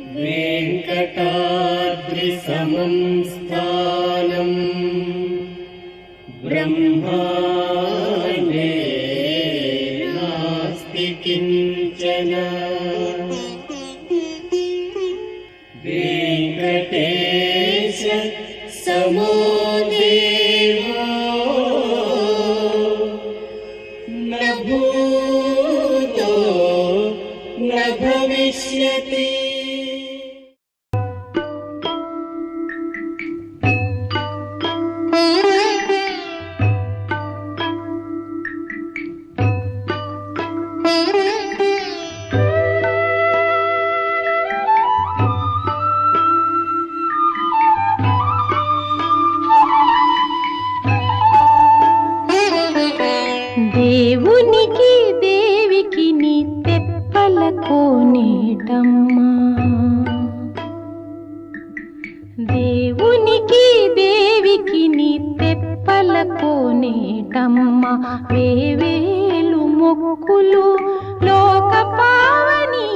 वेङ्कटाद्रिसमं स्थानम् ब्रह्माण्डे नास्ति किञ्चन। न भूतो न भविष्यति కోనేటమ్మా దేవునికి దేవికి నీ తెప్పల కోనేటమ్మా. వేవేలు మొక్కులు లోక పావని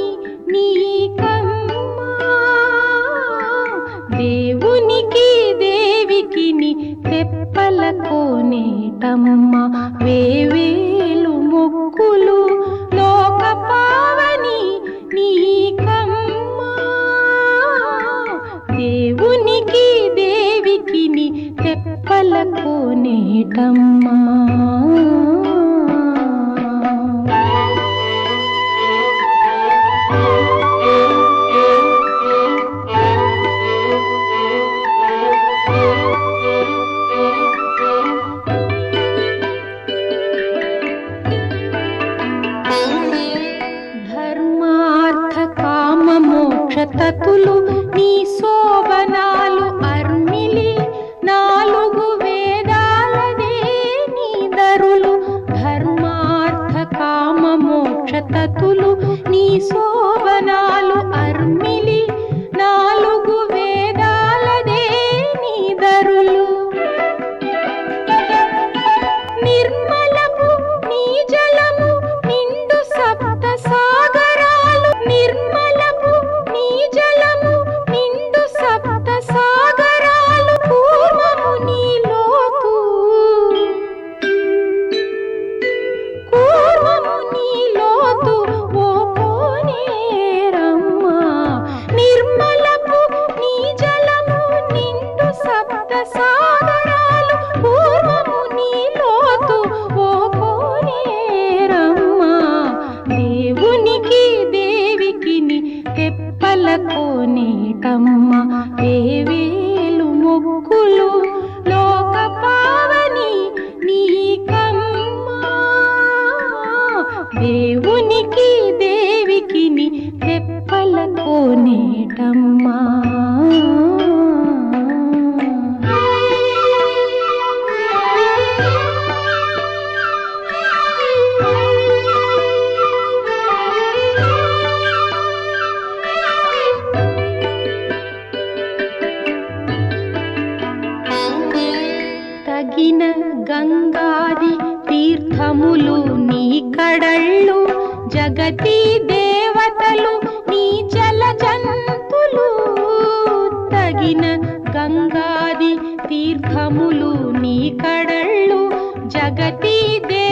నీకమ్మా దేవునికి దేవికి నీ తెప్పల కోనేటమ్మ. కలకు కోనేటమ్మా ధర్మార్థ కామ మోక్ష తతులు తతులు నీ శోభనా ముఖములు నీ కడళ్ళు జగతి దేవతలు నీ జల జంతులు. తగిన గంగాది తీర్థములు నీ కడళ్ళు జగతి దేవ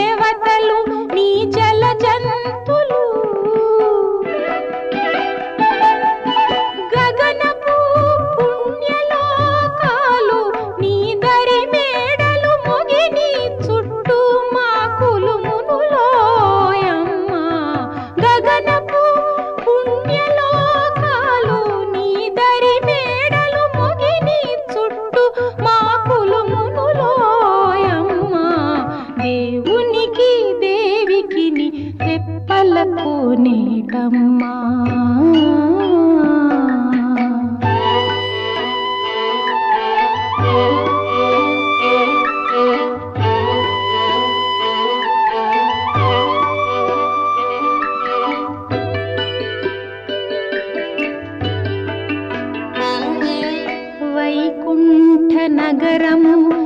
కోనేటమ్మా వైకుంఠ నగరము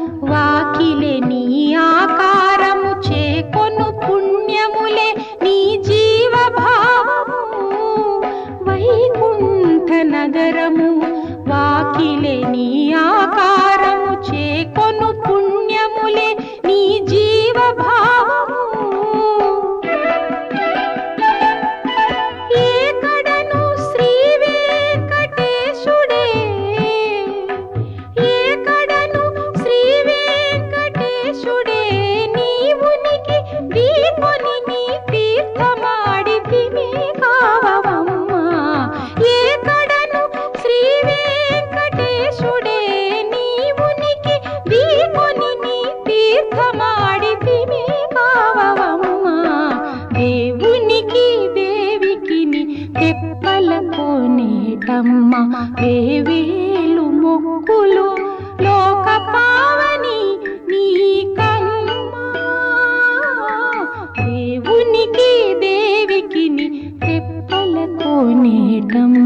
పుణ్యములే వాకిలే అమ్మ వేవేలు మొక్కులు లోక పావని నీ కమ్మ దేవునికి దేవికిని తెప్పలతో నేటమ్మ.